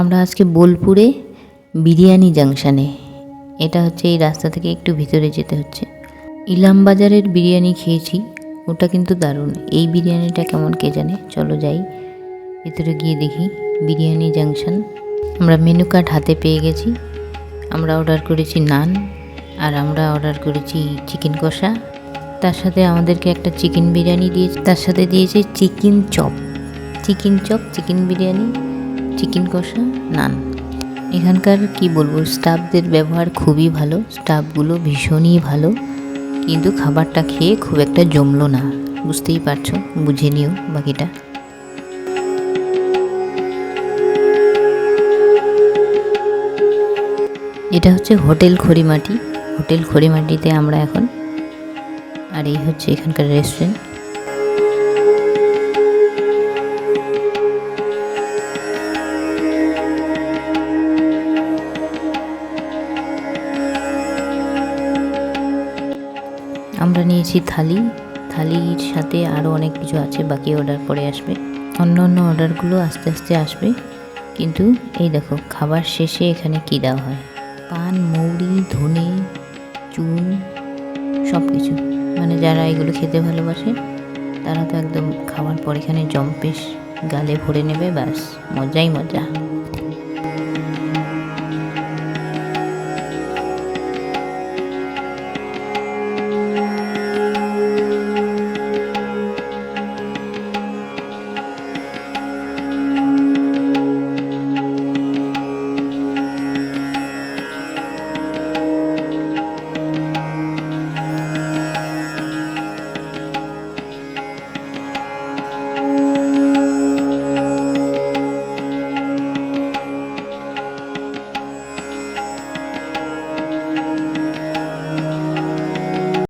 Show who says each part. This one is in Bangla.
Speaker 1: আমরা আজকে বোলপুরে বিরিয়ানি জাংশনে। এটা হচ্ছে এই রাস্তা থেকে একটু ভিতরে যেতে হচ্ছে। ইলাম বাজারের বিরিয়ানি খেয়েছি, ওটা কিন্তু দারুণ। এই বিরিয়ানিটা কেমন কে জানে? চলো যাই, ভিতরে গিয়ে দেখি বিরিয়ানি জাংশন। আমরা মেনু কার্ড হাতে পেয়ে গেছি। আমরা অর্ডার করেছি নান, আর আমরা অর্ডার করেছি চিকেন কষা। তার সাথে আমাদেরকে একটা চিকেন বিরিয়ানি দিয়েছে, তার সাথে দিয়েছে chicken chop chicken chop chicken biryani. Chicken কষা? নান এখানকার, কি বলব, স্টাফদের ব্যবহার খুবই ভালো, স্টাফগুলো ভীষণই ভালো, কিন্তু খাবারটা খেয়ে খুব একটা জমলো না। বুঝতেই পারছ, বুঝে নিও বাকিটা। এটা হচ্ছে হোটেল খড়িমাটি। হোটেল খড়িমাটিতে আমরা এখন, আর এই হচ্ছে এখানকার রেস্টুরেন্ট আমরা নিয়েছি থালি। থালির সাথে আরও অনেক কিছু আছে, বাকি অর্ডার পরে আসবে। অন্য অন্য অর্ডারগুলো আস্তে আস্তে আসবে। কিন্তু এই দেখো, খাবার শেষে এখানে কী দেওয়া হয়? পান, মৌরি, ধনে, চুন সব কিছু মানে যারা এগুলো খেতে ভালোবাসে, তারা তো একদম খাওয়ার পর এখানে জম্পেশ গালে ভরে নেবে, ব্যাস, মজাই মজা।